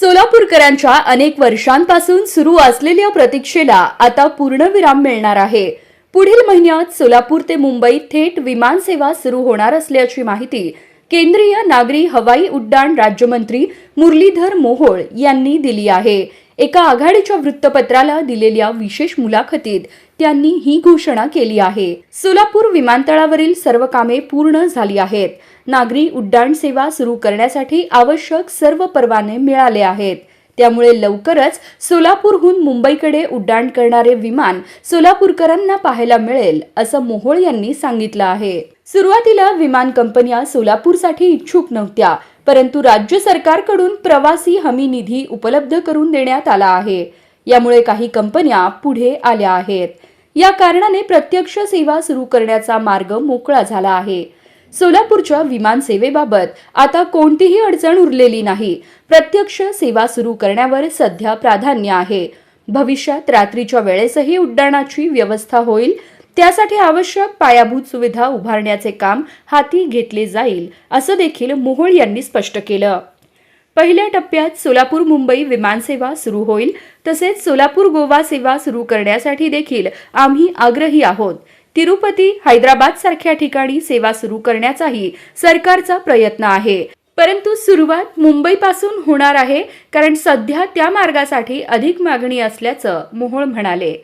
सोलापूरकरांच्या अनेक वर्षांपासून सुरू असलेल्या प्रतीक्षेला आता पूर्णविराम मिळणार आहे. पुढील महिन्यात सोलापूर ते मुंबई थेट विमान सेवा सुरू होणार असल्याची माहिती केंद्रीय नागरी हवाई उड्डाण राज्यमंत्री मुरलीधर मोहोळ यांनी दिली आहे. एका आघाडीच्या वृत्तपत्राला दिलेल्या विशेष मुलाखतीत त्यांनी ही घोषणा केली आहे. सोलापूर विमानतळावरील सर्व कामे पूर्ण झाली आहेत. नागरी उड्डाण सेवा सुरू करण्यासाठी आवश्यक सर्व परवाने मिळाले आहेत. त्यामुळे लवकरच सोलापूरहून मुंबईकडे उड्डाण करणारे विमान सोलापूरकरांना पाहायला मिळेल असं मोहोळ यांनी सांगितलं आहे. सुरुवातीला विमान कंपन्या सोलापूरसाठी इच्छुक नव्हत्या परंतु राज्य सरकारकडून प्रवासी हमी निधी उपलब्ध करून देण्यात आला आहे. यामुळे काही कंपन्या पुढे आल्या आहेत. या कारणाने प्रत्यक्ष सेवा सुरू करण्याचा मार्ग मोकळा झाला आहे. सोलापूरच्या विमान सेवेबाबत आता कोणतीही अडचण उरलेली नाही. प्रत्यक्ष सेवा सुरू करण्यावर सध्या प्राधान्य आहे. भविष्यात रात्रीच्या वेळेसही उड्डाणाची व्यवस्था होईल. त्यासाठी आवश्यक पायाभूत सुविधा उभारण्याचे काम हाती घेतले जाईल असं देखील मोहोळ यांनी स्पष्ट केलं. पहिल्या टप्प्यात सोलापूर मुंबई विमानसेवा सुरू होईल तसेच सोलापूर गोवा सेवा सुरू करण्यासाठी देखील आम्ही आग्रही आहोत. तिरुपती हैदराबाद सारख्या ठिकाणी सेवा सुरू करण्याचाही सरकारचा प्रयत्न आहे. परंतु सुरुवात मुंबईपासून होणार आहे कारण सध्या त्या मार्गासाठी अधिक मागणी असल्याचं मोहोळ म्हणाले.